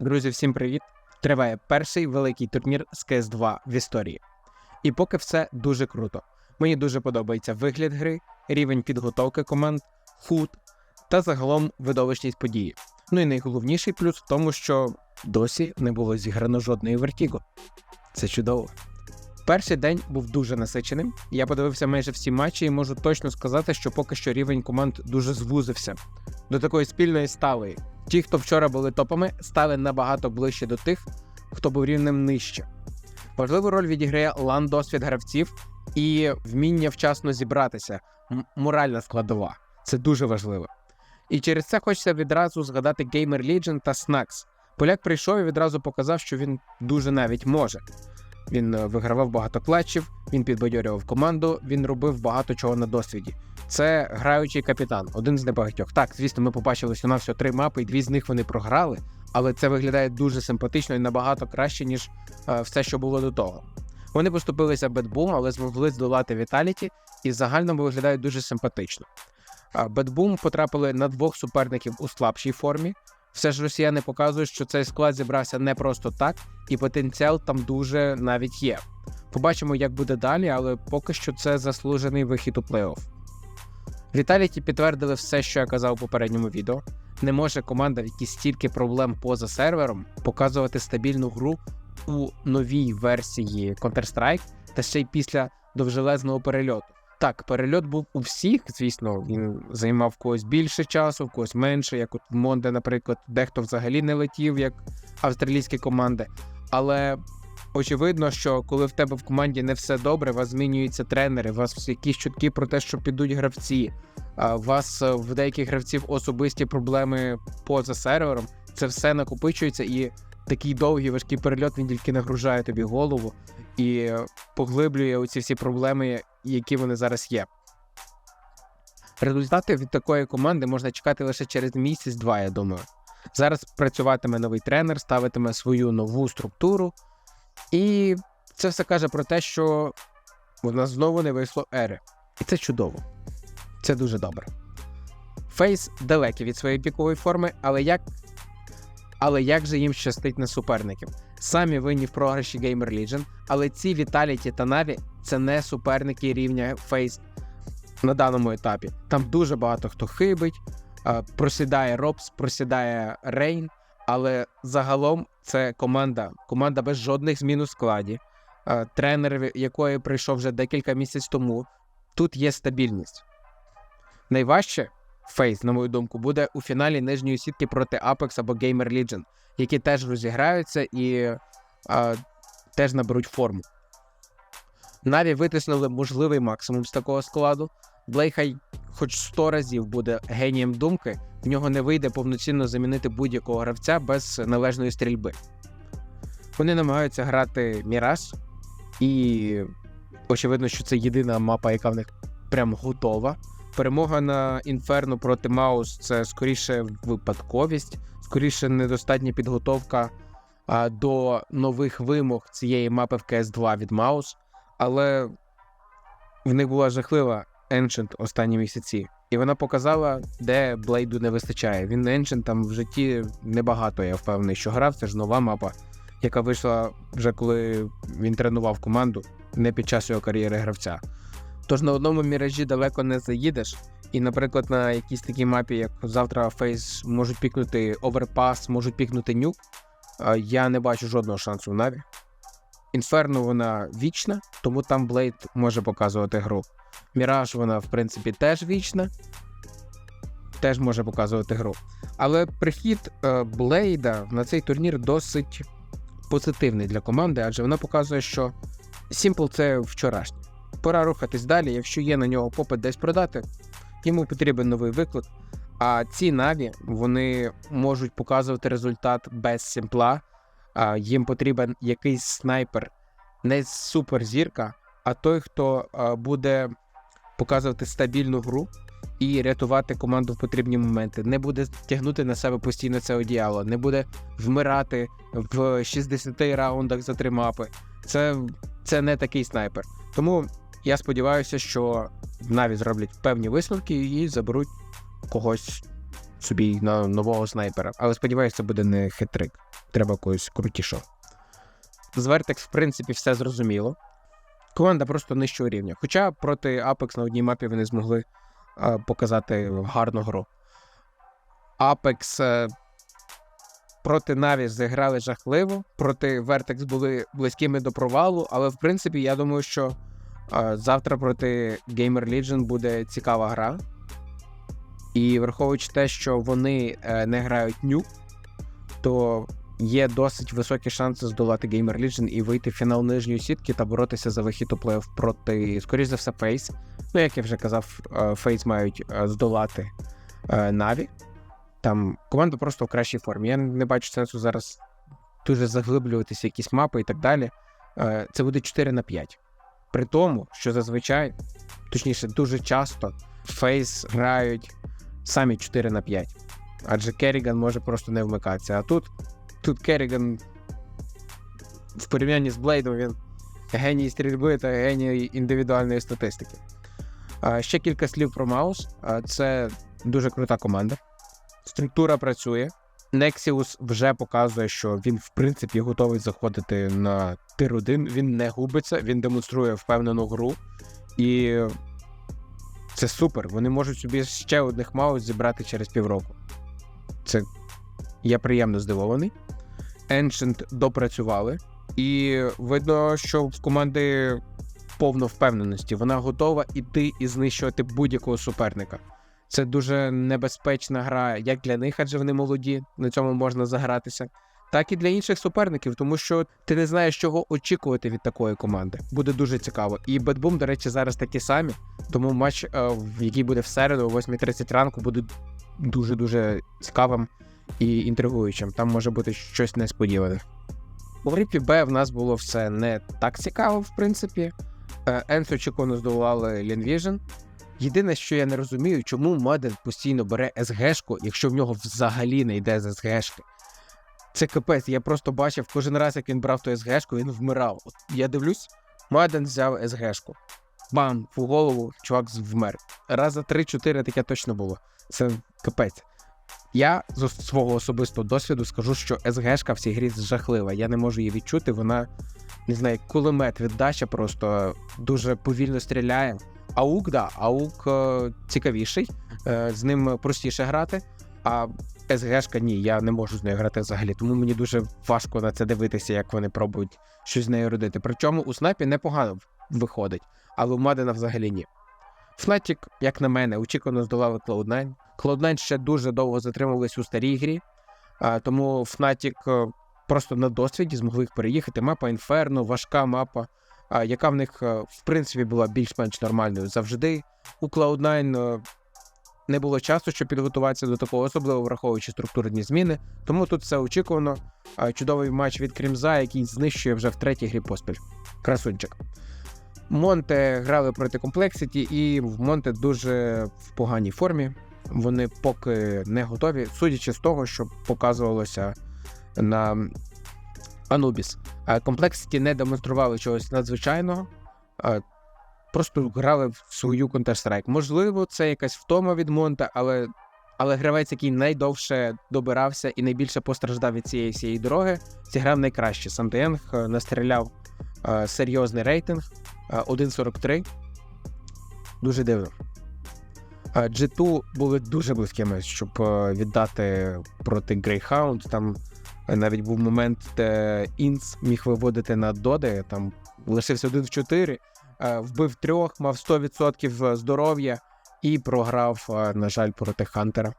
Друзі, всім привіт! Триває перший великий турнір з cs 2 в історії. І поки все дуже круто. Мені дуже подобається вигляд гри, рівень підготовки команд, худ та загалом видовищність події. Ну і найголовніший плюс в тому, що досі не було зіграно жодної вертіго. Це чудово. Перший день був дуже насиченим. Я подивився майже всі матчі і можу точно сказати, що поки що рівень команд дуже звузився до такої спільної сталої. Ті, хто вчора були топами, стали набагато ближче до тих, хто був рівнем нижче. Важливу роль відіграє лан досвід гравців і вміння вчасно зібратися, моральна складова. Це дуже важливо. І через це хочеться відразу згадати Gamer Legion та Snacks. Поляк прийшов і відразу показав, що він дуже навіть може. Він е, вигравав багато клатчів, він підбадьорював команду, він робив багато чого на досвіді. Це граючий капітан, один з небагатьох. Так, звісно, ми побачили всього на всього три мапи, і дві з них вони програли, але це виглядає дуже симпатично і набагато краще, ніж е, все, що було до того. Вони поступилися Бетбум, але змогли здолати Віталіті і загально виглядають дуже симпатично. Бетбум потрапили на двох суперників у слабшій формі. Все ж росіяни показують, що цей склад зібрався не просто так, і потенціал там дуже навіть є. Побачимо, як буде далі, але поки що це заслужений вихід у плей-офф. Віталіті підтвердили все, що я казав у попередньому відео. Не може команда, в якій стільки проблем поза сервером, показувати стабільну гру у новій версії Counter-Strike та ще й після довжелезного перельоту. Так, перельот був у всіх, звісно, він займав когось більше часу, в когось менше, як от в Монде, наприклад, дехто взагалі не летів, як австралійські команди. Але очевидно, що коли в тебе в команді не все добре, вас змінюються тренери, у вас якісь чутки про те, що підуть гравці, у вас е, в деяких гравців особисті проблеми поза сервером. Це все накопичується, і такий довгий важкий перельот він тільки нагружає тобі голову і поглиблює оці всі проблеми, які вони зараз є. Результати від такої команди можна чекати лише через місяць-два, я думаю. Зараз працюватиме новий тренер, ставитиме свою нову структуру, і це все каже про те, що у нас знову не вийшло ери. І це чудово. Це дуже добре. Фейс далекий від своєї пікової форми, але як але як же їм щастить на суперників? Самі винні в програші Gamer Legion, але ці Vitality та Na'Vi це не суперники рівня Фейс на даному етапі. Там дуже багато хто хибить, просідає Робс, просідає Рейн, але загалом це команда, команда без жодних змін у складі, тренер, якої прийшов вже декілька місяців тому. Тут є стабільність. Найважче Фейс, на мою думку, буде у фіналі нижньої сітки проти Apex або Gamer Legion, які теж розіграються і а, теж наберуть форму. Наві витиснули можливий максимум з такого складу. Блей хай хоч 100 разів буде генієм думки, в нього не вийде повноцінно замінити будь-якого гравця без належної стрільби. Вони намагаються грати Міраж, і очевидно, що це єдина мапа, яка в них прям готова. Перемога на Інферно проти Маус це скоріше випадковість, скоріше недостатня підготовка а, до нових вимог цієї мапи в CS2 від Маус. Але в них була жахлива Ancient останні місяці, і вона показала, де Блейду не вистачає. Він Ancient там в житті небагато, я впевнений, що грав. Це ж нова мапа, яка вийшла вже коли він тренував команду, не під час його кар'єри гравця. Тож на одному міражі далеко не заїдеш. І, наприклад, на якійсь такій мапі, як завтра Фейс можуть пікнути оверпас, можуть пікнути нюк. Я не бачу жодного шансу в Наві. Інферно вона вічна, тому там Блейд може показувати гру. Міраж, вона, в принципі, теж вічна, теж може показувати гру. Але прихід е, Блейда на цей турнір досить позитивний для команди, адже вона показує, що Simple це вчорашнє. Пора рухатись далі. Якщо є на нього попит десь продати, йому потрібен новий виклик. А ці наві вони можуть показувати результат без симпла. А, їм потрібен якийсь снайпер, не суперзірка, а той, хто буде показувати стабільну гру і рятувати команду в потрібні моменти. Не буде тягнути на себе постійно це одіяло, не буде вмирати в 60 раундах за три мапи. Це, Це не такий снайпер. Тому я сподіваюся, що навіть зроблять певні висновки і заберуть когось собі на нового снайпера. Але сподіваюся, це буде не хитрик. треба когось крутішого. З Vertex, в принципі, все зрозуміло. Команда просто нижчого рівня. Хоча проти Apex на одній мапі вони змогли е, показати гарну гру. Apex е, проти Navi зіграли жахливо, проти Vertex були близькими до провалу, але в принципі, я думаю, що завтра проти Gamer Legion буде цікава гра. І враховуючи те, що вони е, не грають нюк, то є досить високі шанси здолати Gamer Legion і вийти в фінал нижньої сітки та боротися за вихід у плей-офф проти, скоріш за все, Фейс. Ну, як я вже казав, Фейс мають е, здолати е, Наві. Там команда просто в кращій формі. Я не бачу сенсу зараз дуже заглиблюватися якісь мапи і так далі. Е, Це буде 4 на 5. При тому, що зазвичай, точніше, дуже часто Фейс грають самі 4 на 5. Адже Керріган може просто не вмикатися. А тут, тут Керріган в порівнянні з Блейдом він геній стрільби та геній індивідуальної статистики. Ще кілька слів про Маус. Це дуже крута команда. Структура працює. Nexius вже показує, що він, в принципі, готовий заходити на тир 1. Він не губиться, він демонструє впевнену гру. І це супер. Вони можуть собі ще одних маус зібрати через півроку. Це я приємно здивований. Ancient допрацювали, і видно, що в команди повно впевненості. Вона готова іти і знищувати будь-якого суперника. Це дуже небезпечна гра як для них, адже вони молоді, на цьому можна загратися, так і для інших суперників, тому що ти не знаєш, чого очікувати від такої команди. Буде дуже цікаво. І Бетбум, до речі, зараз такі самі. Тому матч, е, який буде в середу, о 8.30 ранку, буде дуже дуже цікавим і інтригуючим. Там може бути щось несподіване. У грипі Б в нас було все не так цікаво, в принципі. Енс очікувано здолали Лінвіжн. Єдине, що я не розумію, чому Маден постійно бере СГшку, якщо в нього взагалі не йде з СГшки. Це капець, я просто бачив кожен раз, як він брав ту СГшку, він вмирав. От я дивлюсь, Маден взяв СГшку. Бам! В голову чувак вмер. Раз за 3-4 таке точно було. Це капець. Я з свого особистого досвіду скажу, що СГшка в цій грі жахлива. Я не можу її відчути. Вона не знаю, кулемет віддача просто дуже повільно стріляє. Аук, да, аук е, цікавіший, е, з ним простіше грати. А СГшка ні, я не можу з нею грати взагалі, тому мені дуже важко на це дивитися, як вони пробують щось з нею родити. Причому у снайпі непогано виходить, але у Мадена взагалі ні. Fnatic, як на мене, очікувано здолали Cloud9. Cloud9 ще дуже довго затримувались у старій грі, тому Fnatic е, просто на досвіді змогли їх переїхати. Мапа Inferno, важка мапа, яка в них, е, в принципі, була більш-менш нормальною завжди. У Cloud9 е, не було часу, щоб підготуватися до такого, особливо враховуючи структурні зміни. Тому тут все очікувано. Чудовий матч від Крімза, який знищує вже в третій грі поспіль. Красунчик. Монте грали проти Complexity, і в Монте дуже в поганій формі. Вони поки не готові, судячи з того, що показувалося на Anubis. А Complexity не демонстрували чогось надзвичайного, просто грали в свою Counter-Strike. Можливо, це якась втома від Монте, але але гравець, який найдовше добирався і найбільше постраждав від цієї всієї дороги, зіграв найкраще. Сантенг настріляв е, серйозний рейтинг. 1.43. Дуже дивно. G2 були дуже близькими, щоб е, віддати проти Greyhound. Там навіть був момент, де Інц міг виводити на доди, там лишився 1 в 4, вбив трьох, мав 100% здоров'я і програв, е, на жаль, проти Хантера.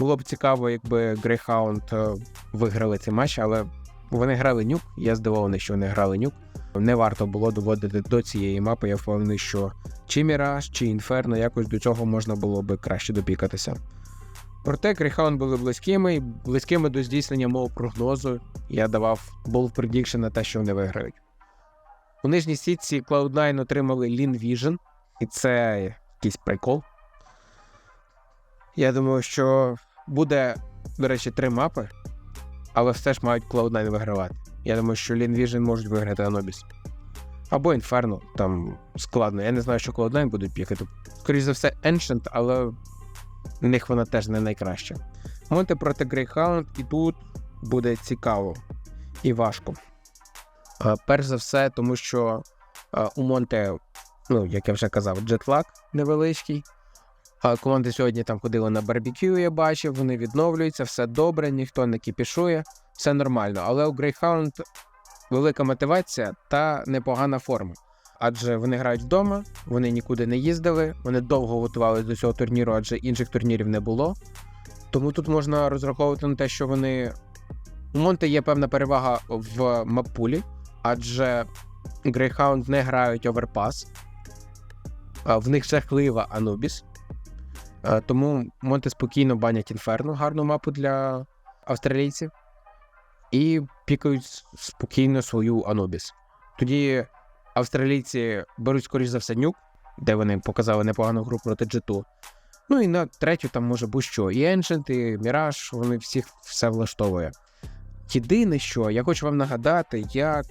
Було б цікаво, якби е, виграли цей матч, але вони грали нюк. Я здивований, що вони грали нюк. Не варто було доводити до цієї мапи. Я впевнений, що чи Міраж, чи Інферно якось до цього можна було би краще допікатися. Проте Крейхаун були близькими і близькими до здійснення мого прогнозу. Я давав Ball Prediction на те, що вони виграють. У нижній сітці Cloud9 отримали Lean Vision, і це якийсь прикол. Я думаю, що буде, до речі, три мапи, але все ж мають Cloud9 вигравати. Я думаю, що Lean Vision можуть виграти Anubis. Або Inferno, там складно. Я не знаю, що Cloud9 будуть пікати. Скоріше за все, Ancient, але в них вона теж не найкраща. Монте проти Greyhound, і тут буде цікаво. і важко. Е, Перш за все, тому що е, у Монте, ну, як я вже казав, джетлаг невеличкий. Команди сьогодні там ходили на барбекю, я бачив, вони відновлюються, все добре, ніхто не кіпішує, все нормально. Але у Greyhound велика мотивація та непогана форма. Адже вони грають вдома, вони нікуди не їздили, вони довго готувалися до цього турніру, адже інших турнірів не було. Тому тут можна розраховувати на те, що вони. У Монте є певна перевага в маппулі, адже Greyhound не грають оверпас, в них жахлива Анубіс. Тому Монте спокійно банять інферно, гарну мапу для австралійців, і пікають спокійно свою Анубіс. Тоді австралійці беруть, скоріш за все, нюк, де вони показали непогану гру проти G2. Ну і на третю там може будь-що. І Ancient, і Mirage, вони всіх все влаштовує. Єдине, що я хочу вам нагадати, як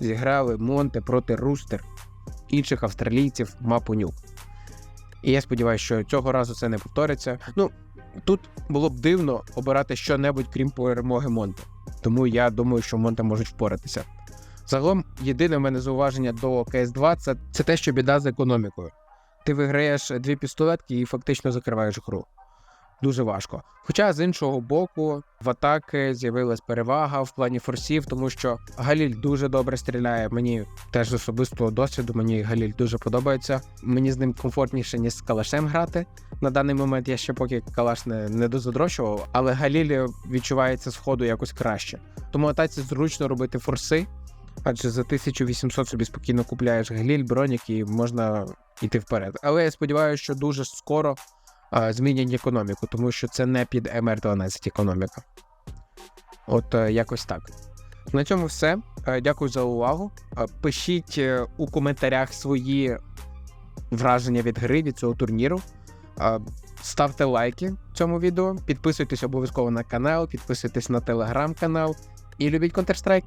зіграли Монте проти Рустер інших австралійців мапу нюк. І я сподіваюся, що цього разу це не повториться. Ну, тут було б дивно обирати що-небудь, крім перемоги Монте. Тому я думаю, що Монте можуть впоратися. Загалом, єдине в мене зауваження до КС2 це, це те, що біда з економікою. Ти виграєш дві пістолетки і фактично закриваєш гру. Дуже важко. Хоча з іншого боку, в атаки з'явилась перевага в плані форсів, тому що Галіль дуже добре стріляє. Мені теж з особистого досвіду, мені Галіль дуже подобається. Мені з ним комфортніше, ніж з калашем грати. На даний момент я ще поки калаш не, не дозадрощував, але Галіль відчувається з ходу якось краще. Тому атаці зручно робити форси, адже за 1800 собі спокійно купляєш Галіль, бронік і можна йти вперед. Але я сподіваюся, що дуже скоро а, змінять економіку, тому що це не під МР-12 економіка. От е, якось так. На цьому все. Е, Дякую за увагу. Е, Пишіть у коментарях свої враження від гри від цього турніру. Е, Ставте лайки цьому відео, підписуйтесь обов'язково на канал, підписуйтесь на телеграм-канал і любіть Counter-Strike.